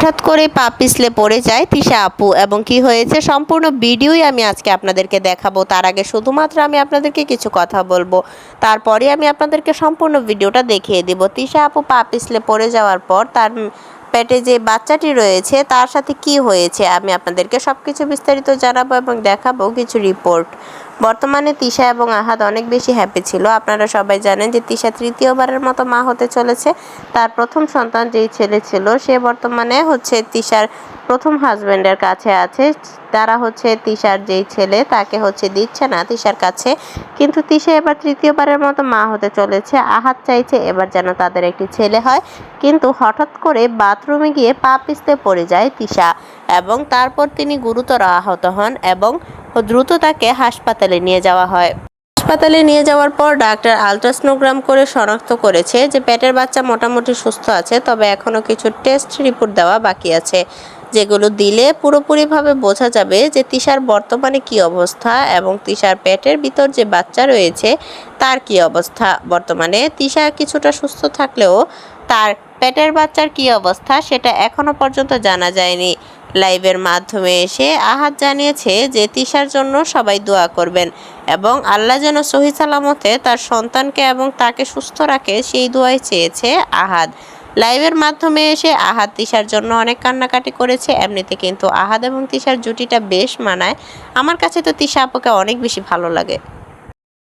হঠাৎ করে পা পিছলে পড়ে যায় তিশা আপু এবং কি হয়েছে সম্পূর্ণ ভিডিওই আমি আজকে আপনাদেরকে দেখাবো। তার আগে শুধুমাত্র আমি আপনাদেরকে কিছু কথা বলব। তারপরে আমি আপনাদেরকে সম্পূর্ণ ভিডিওটা দেখিয়ে দিব। তিশা আপু পা পিছলে পড়ে যাওয়ার পর তার পেটে যে বাচ্চাটি রয়েছে, তার সাথে কি হয়েছে? আমি আপনাদেরকে সব কিছু বিস্তারিত জানাব এবং দেখাবো কিছু রিপোর্ট। বর্তমানে তিশা এবং আহাদ অনেক বেশি হ্যাপি ছিল। আপনারা সবাই জানেন যে তিশা তৃতীয়বারের মতো মা হতে চলেছে। তার প্রথম সন্তান যেই ছেলে ছিল, সে বর্তমানে হচ্ছে তিশার প্রথম হাজবেন্ডের কাছে আছে। তারা হচ্ছে তিশার যেই ছেলে, তাকে হচ্ছে দিচ্ছে না তিশার কাছে। কিন্তু তিশা এবার তৃতীয়বারের মতো মা হতে চলেছে। আহাত চাইছে এবার যেন তাদের একটি ছেলে হয়। কিন্তু হঠাৎ করে বাথরুমে গিয়ে পা পিছতে পড়ে যায় তিশা এবং তারপর তিনি গুরুতর আহত হন এবং দ্রুত তাকে হাসপাতালে নিয়ে যাওয়া হয়। হাসপাতালে নিয়ে যাওয়ার পর ডাক্তার আলট্রাসনোগ্রাম করে শনাক্ত করেছে যে পেটের বাচ্চা মোটামুটি সুস্থ আছে, তবে এখনও কিছু টেস্ট রিপোর্ট দেওয়া বাকি আছে। যেগুলো দিলে পুরোপুরিভাবে বোঝা যাবে যে তিশার বর্তমানে কি অবস্থা এবং তিশার পেটের ভিতর যে বাচ্চা রয়েছে, তার কি অবস্থা। বর্তমানে তিশা কিছুটা সুস্থ থাকলেও তার পেটের বাচ্চার কি অবস্থা সেটা এখনও পর্যন্ত জানা যায়নি। লাইভের মাধ্যমে এসে আহাত জানিয়েছে যে তিশার জন্য সবাই দোয়া করবেন এবং আল্লাহ যেন সহি সালামতে তার সন্তানকে এবং তাকে সুস্থ রাখে সেই দোয়াই চেয়েছে আহাদ লাইভের মাধ্যমে এসে আহাদ, তিশার জন্য অনেক কান্নাকাটি করেছে। এমনিতে কিন্তু আহাদ এবং তিশার জুটিটা বেশ মানায়। আমার কাছে তো তিশা আপুকে অনেক বেশি ভালো লাগে।